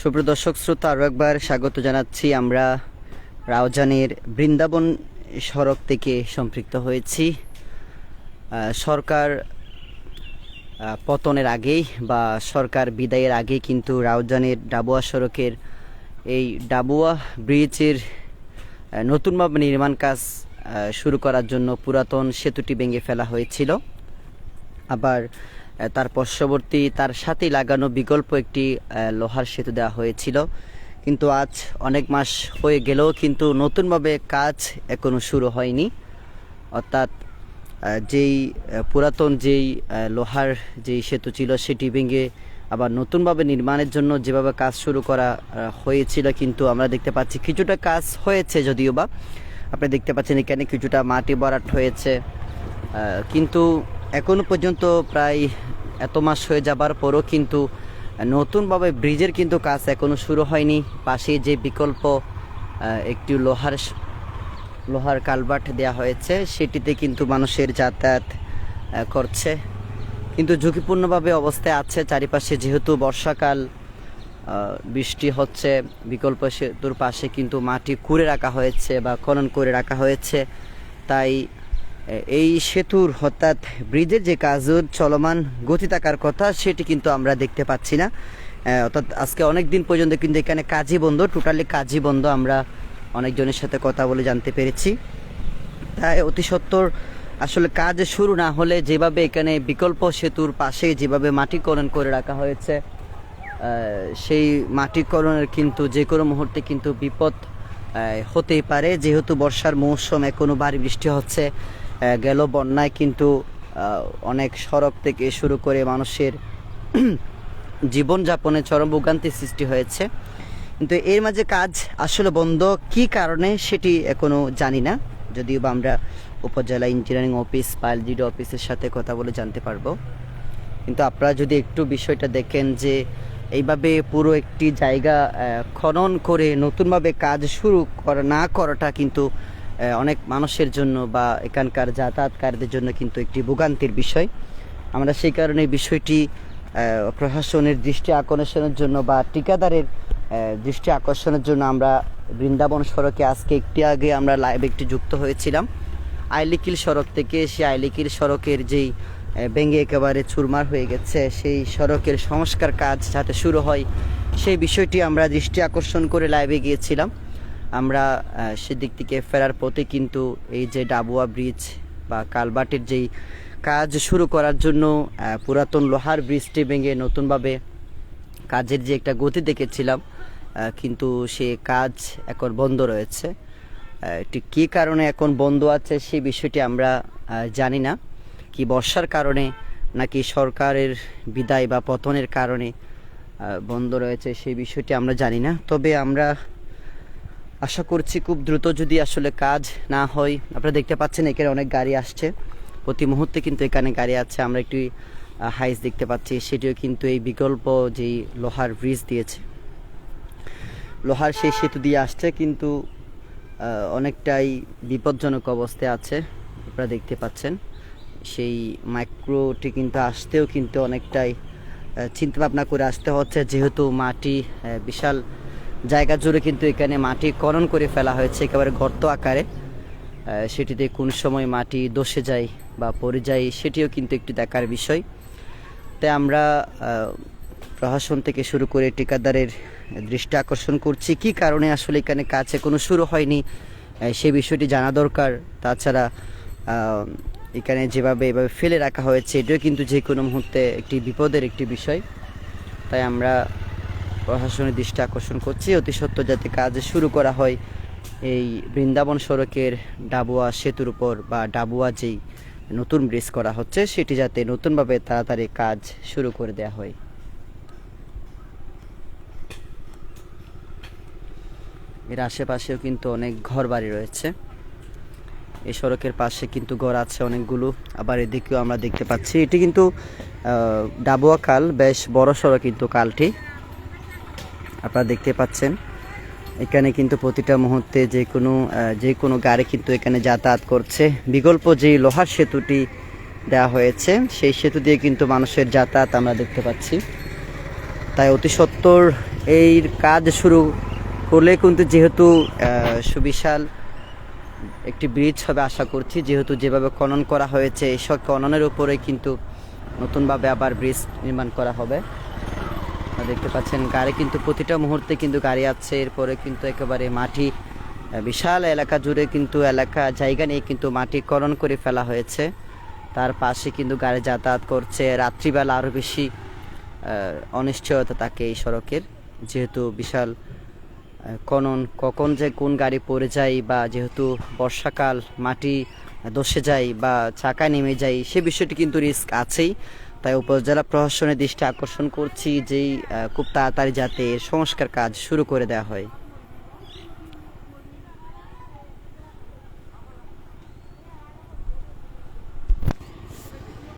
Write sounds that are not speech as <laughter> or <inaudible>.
সুপ্রদর্শক শ্রোতা আরও একবার স্বাগত জানাচ্ছি। আমরা রাউজানের বৃন্দাবন সড়ক থেকে সম্পৃক্ত হয়েছি। সরকার পতনের আগেই বা সরকার বিদায়ের আগেই কিন্তু রাউজানের ডাবুয়া সড়কের এই ডাবুয়া ব্রিজের নতুনভাবে নির্মাণ কাজ শুরু করার জন্য পুরাতন সেতুটি ভেঙে ফেলা হয়েছিল। আবার তার পার্শ্ববর্তী তার সাথেই লাগানো বিকল্প একটি লোহার সেতু দেওয়া হয়েছিল। কিন্তু আজ অনেক মাস হয়ে গেলেও কিন্তু নতুনভাবে কাজ এখনও শুরু হয়নি। অর্থাৎ যেই পুরাতন যেই লোহার যেই সেতু ছিল সেটি ভেঙে আবার নতুনভাবে নির্মাণের জন্য যেভাবে কাজ শুরু করা হয়েছিল কিন্তু আমরা দেখতে পাচ্ছি কিছুটা কাজ হয়েছে যদিও বা। আপনি দেখতে পাচ্ছেন এখানে কিছুটা মাটি বরাট হয়েছে। কিন্তু এখনও পর্যন্ত প্রায় এত মাস হয়ে যাবার পরও কিন্তু নতুনভাবে ব্রিজের কিন্তু কাজ এখনও শুরু হয়নি। পাশে যে বিকল্প একটি লোহার লোহার কালভার্ট দেওয়া হয়েছে, সেটিতে কিন্তু মানুষের যাতায়াত করছে। কিন্তু ঝুঁকিপূর্ণভাবে অবস্থায় আছে। চারিপাশে যেহেতু বর্ষাকাল বৃষ্টি হচ্ছে, বিকল্প সেতুর পাশে কিন্তু মাটি কুড়ে রাখা হয়েছে বা খনন করে রাখা হয়েছে। তাই এই সেতুর অর্থাৎ ব্রিজের যে কাজ চলমান, গতি থাকার কথা, সেটি কিন্তু আমরা দেখতে পাচ্ছি না। অর্থাৎ আজকে অনেক দিন পর্যন্ত কিন্তু এখানে কাজই বন্ধ, টোটালি কাজই বন্ধ আমরা অনেকজনের সাথে কথা বলে জানতে পেরেছি। তাই অতি সত্বর আসলে কাজ শুরু না হলে যেভাবে এখানে বিকল্প সেতুর পাশে যেভাবে মাটিকরণ করে রাখা হয়েছে সেই মাটিকরণের কিন্তু যে কোনো মুহূর্তে কিন্তু বিপদ হতেই পারে। যেহেতু বর্ষার মৌসুম, এখনও ভারী বৃষ্টি হচ্ছে গেল বন্যায়, কিন্তু অনেক সড়ক থেকে শুরু করে মানুষের <clears throat> জীবনযাপনে চরম ভোগান্তির সৃষ্টি হয়েছে। কিন্তু এর মাঝে কাজ আসলে বন্ধ। কি কারণে সেটি এখনও জানি না। যদিও বা আমরা উপজেলা ইঞ্জিনিয়ারিং অফিস পাইলজিডি অফিসের সাথে কথা বলে জানতে পারব। কিন্তু আপনারা যদি একটু বিষয়টা দেখেন যে, এইভাবে পুরো একটি জায়গা খনন করে নতুনভাবে কাজ শুরু করা, না করাটা কিন্তু অনেক মানুষের জন্য বা এখানকার যাতায়াতকারীদের জন্য কিন্তু একটি ভোগান্তির বিষয়। আমরা সেই কারণে বিষয়টি প্রশাসনের দৃষ্টি আকর্ষণের জন্য বা ঠিকাদারের দৃষ্টি আকর্ষণের জন্য আমরা বৃন্দাবন সড়কে আজকে একটি আগে আমরা লাইভ একটি যুক্ত হয়েছিলাম। আইলিকিল সড়ক থেকে সেই আইলিকিল সড়কের যেই ভেঙে একেবারে চুরমার হয়ে গেছে, সেই সড়কের সংস্কার কাজ যাতে শুরু হয়, সেই বিষয়টি আমরা দৃষ্টি আকর্ষণ করে লাইভে গিয়েছিলাম। আমরা সেদিক থেকে ফেরার পথে কিন্তু এই যে ডাবুয়া ব্রিজ বা কালবাটের যেই কাজ শুরু করার জন্য পুরাতন লোহার ব্রিজটি ভেঙে নতুনভাবে কাজের যে একটা গতি দেখেছিলাম কিন্তু সে কাজ এখন বন্ধ রয়েছে। এটি কী কারণে এখন বন্ধ আছে সেই বিষয়টি আমরা জানি না। কি বর্ষার কারণে নাকি সরকারের বিদায় বা পতনের কারণে বন্ধ রয়েছে সেই বিষয়টি আমরা জানি না। তবে আমরা আশা করছি খুব দ্রুত যদি আসলে কাজ না হয়, আপনারা দেখতে পাচ্ছেন এখানে অনেক গাড়ি আসছে। প্রতি মুহূর্তে কিন্তু এখানে গাড়ি আছে, আমরা একটি হাইস দেখতে পাচ্ছি। সেটিও কিন্তু এই বিকল্প যেই লোহার ব্রিজ দিয়েছে। লোহার সেই সেতু দিয়ে আসছে, কিন্তু অনেকটাই বিপজ্জনক অবস্থায় আছে, আপনারা দেখতে পাচ্ছেন। সেই মাইক্রোটি কিন্তু আসতেও কিন্তু অনেকটাই চিন্তা ভাবনা করে আসতে হচ্ছে, যেহেতু মাটি বিশাল জায়গা জুড়ে কিন্তু এখানে মাটি খনন করে ফেলা হয়েছে, একেবারে গর্ত আকারে। সেটিতে কোন সময় মাটি দষে যায় বা পড়ে যায় সেটিও কিন্তু একটি দেখার বিষয়। তাই আমরা প্রশাসন থেকে শুরু করে ঠিকাদারের দৃষ্টি আকর্ষণ করছি, কি কারণে আসলে এখানে কাজ এখনও শুরু হয়নি সে বিষয়টি জানা দরকার। তাছাড়া এখানে যেভাবে এভাবে ফেলে রাখা হয়েছে, এটাও কিন্তু যে কোনো মুহূর্তে একটি বিপদের একটি বিষয়। তাই আমরা প্রশাসনের দৃষ্টি আকর্ষণ করছি। অতি সত্য যাতে কাজ শুরু করা হয় এই বৃন্দাবন সড়কের ডাবুয়া সেতুর উপর বা ডাবুয়া যেই নতুন ব্রিজ করা হচ্ছে, সেটি যাতে নতুনভাবে তাড়াতাড়ি কাজ শুরু করে দেওয়া হয়। এর আশেপাশেও কিন্তু অনেক ঘর বাড়ি রয়েছে। এই সড়কের পাশে কিন্তু ঘর আছে অনেকগুলো। আবার এদিকেও আমরা দেখতে পাচ্ছি, এটি কিন্তু ডাবুয়া কাল বেশ বড় সড়ক কিন্তু খালটি আপনারা দেখতে পাচ্ছেন। এখানে কিন্তু প্রতিটা মুহূর্তে যে কোনো যে কোনো গাড়ি কিন্তু এখানে যাতায়াত করছে। বিকল্প যে লোহার সেতুটি দেওয়া হয়েছে, সেই সেতু দিয়ে কিন্তু মানুষের যাতায়াত আমরা দেখতে পাচ্ছি। তাই অতি সত্বর এই কাজ শুরু করলে কিন্তু যেহেতু সুবিশাল একটি ব্রিজ হবে আশা করছি। যেহেতু যেভাবে খনন করা হয়েছে এইসব খননের উপরে কিন্তু নতুনভাবে আবার ব্রিজ নির্মাণ করা হবে। দেখতে পাচ্ছেন, গাড়ি কিন্তু প্রতিটা মুহূর্তে কিন্তু গাড়ি আছে। এরপরে কিন্তু একেবারে মাটি বিশাল এলাকা জুড়ে কিন্তু এলাকা জায়গা নিয়ে কিন্তু মাটি খনন করে ফেলা হয়েছে। তার পাশে কিন্তু গাড়ি যাতায়াত করছে। রাত্রিবেলা আরও বেশি অনিশ্চয়তা থাকে এই সড়কের। যেহেতু বিশাল খনন, কখন যে কোন গাড়ি পড়ে যায় বা যেহেতু বর্ষাকাল, মাটি দশে যায় বা চাকা নেমে যায়, সে বিষয়টি কিন্তু রিস্ক আছেই। তাই উপজেলা প্রশাসনের দৃষ্টি আকর্ষণ করছি, যেই খুব তাড়াতাড়ি যাতে সংস্কার কাজ শুরু করে দেওয়া হয়।